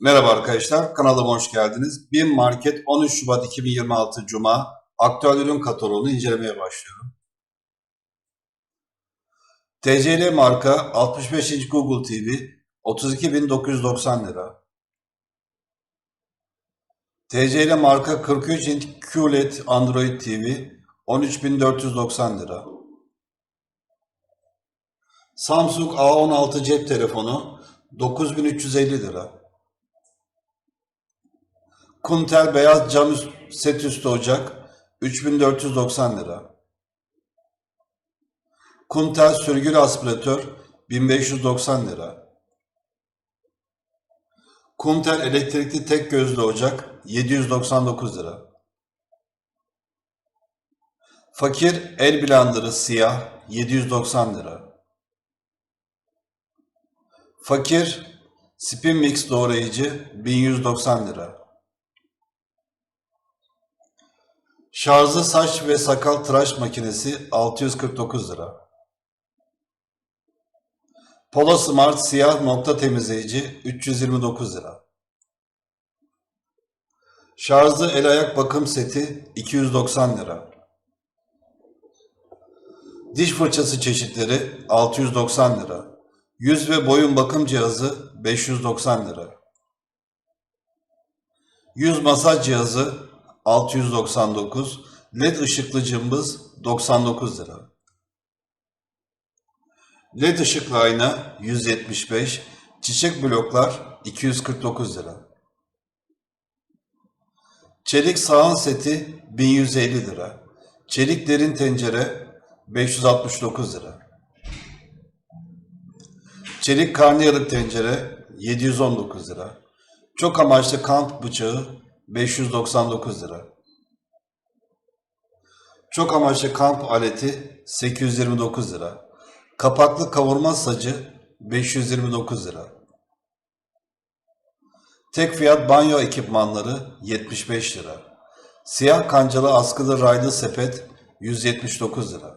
Merhaba arkadaşlar, kanalıma hoş geldiniz. BİM Market 13 Şubat 2026 Cuma aktüel ürün kataloğunu incelemeye başlıyorum. TCL marka 65 inç Google TV 32.990 lira. TCL marka 43 inç QLED Android TV 13.490 lira. Samsung A16 cep telefonu 9350 lira. Kuntel beyaz cam üst- set üstü ocak 3490 lira. Kuntel sürgülü aspiratör 1590 lira. Kuntel elektrikli tek gözlü ocak 799 lira. Fakir el blenderı siyah 790 lira. Fakir spin mix doğrayıcı 1190 lira. Şarjlı saç ve sakal tıraş makinesi 649 lira. Polo Smart siyah nokta temizleyici 329 lira. Şarjlı el ayak bakım seti 290 lira. Diş fırçası çeşitleri 690 lira. Yüz ve boyun bakım cihazı 590 lira. Yüz masaj cihazı 699, LED ışıklı cımbız 99 lira. LED ışıklı ayna 175, çiçek bloklar 249 lira. Çelik sahan seti 1150 lira. Çelik derin tencere 569 lira. Çelik karnıyarık tencere 719 lira. Çok amaçlı kamp bıçağı 599 lira. Çok amaçlı kamp aleti 829 lira. Kapaklı kavurma sacı 529 lira. Tek fiyat banyo ekipmanları 75 lira. Siyah kancalı askılı raylı sepet 179 lira.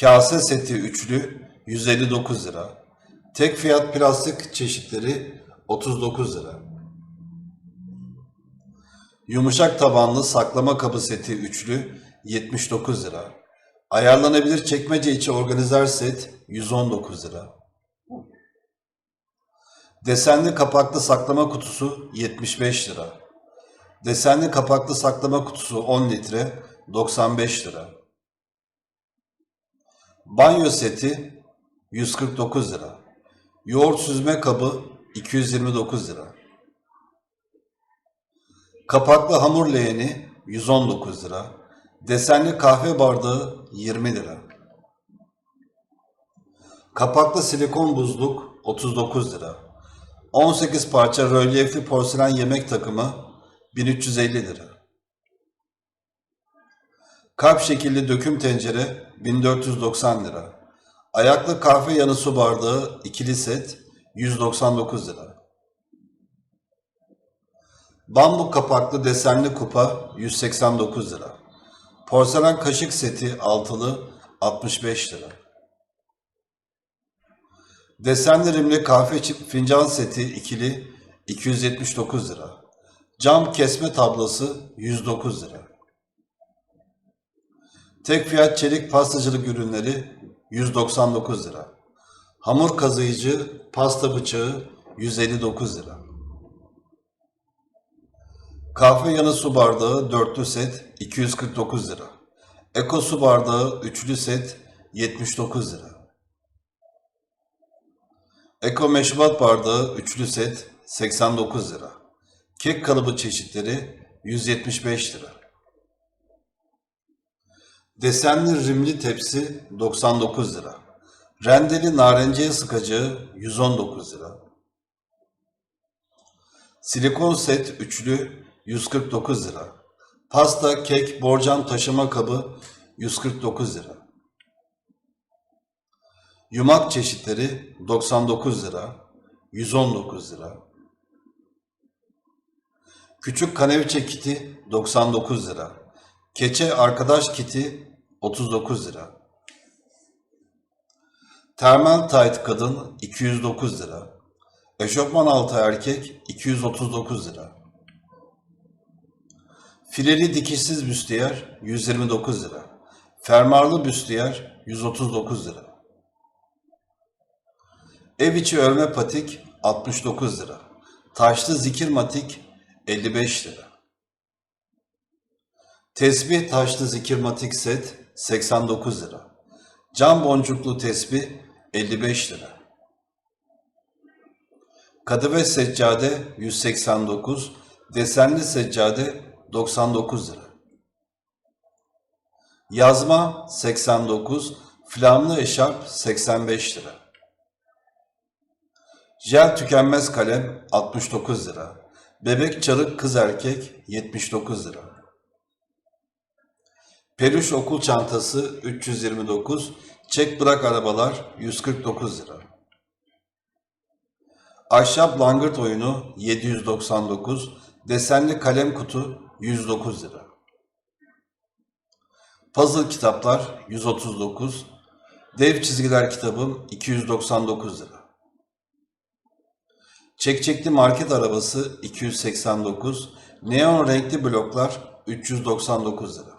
Kase seti üçlü 159 lira. Tek fiyat plastik çeşitleri 39 lira. Yumuşak tabanlı saklama kabı seti üçlü 79 lira. Ayarlanabilir çekmece içi organizer set 119 lira. Desenli kapaklı saklama kutusu 75 lira. Desenli kapaklı saklama kutusu 10 litre 95 lira. Banyo seti 149 lira. Yoğurt süzme kabı 229 lira. Kapaklı hamur leğeni 119 lira. Desenli kahve bardağı 20 lira. Kapaklı silikon buzluk 39 lira. 18 parça rölyefli porselen yemek takımı 1350 lira. Kalp şekilli döküm tencere 1490 lira. Ayaklı kahve yanı su bardağı ikili set 199 lira. Bambu kapaklı desenli kupa 189 lira. Porselen kaşık seti altılı 65 lira. Desenli rimli kahve fincan seti ikili 279 lira. Cam kesme tablası 109 lira. Tek fiyat çelik pastacılık ürünleri 199 lira. Hamur kazıyıcı pasta bıçağı 159 lira. Kahve yanı su bardağı dörtlü set 249 lira. Eko su bardağı üçlü set 79 lira. Eko meşrubat bardağı üçlü set 89 lira. Kek kalıbı çeşitleri 175 lira. Desenli rimli tepsi 99 lira. Rendeli narenciye sıkacağı 119 lira. Silikon set üçlü 149 lira. Pasta, kek, borcam taşıma kabı 149 lira. Yumak çeşitleri 99 lira, 119 lira. Küçük kaneviçe kiti 99 lira. Keçe arkadaş kiti 39 lira. Termal tight kadın 209 lira. Eşofman altı erkek 239 lira. Fileli dikişsiz büstiyer 129 lira. Fermarlı büstiyer 139 lira. Ev içi örme patik 69 lira. Taşlı zikir matik 55 lira. Tesbih taşlı zikir matik set 89 lira. Cam boncuklu tesbih 55 lira. Kadıve seccade 189, desenli seccade 99 lira. Yazma 89, flamlı eşarp 85 lira. Jel tükenmez kalem 69 lira. Bebek çarık kız erkek 79 lira. Peluş okul çantası 329, çek bırak arabalar 149 lira. Ahşap langırt oyunu 799, desenli kalem kutu 109 lira. Puzzle kitaplar 139, dev çizgiler kitabım 299 lira. Çekçekli market arabası 289, neon renkli bloklar 399 lira.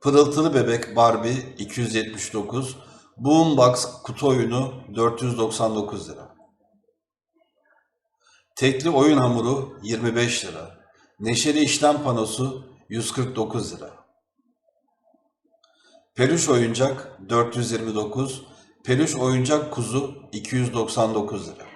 Pırıltılı bebek Barbie 279, Boombox kutu oyunu 499 lira. Tekli oyun hamuru 25 lira. Neşeli işlem panosu 149 lira. Peluş oyuncak 429, peluş oyuncak kuzu 299 lira.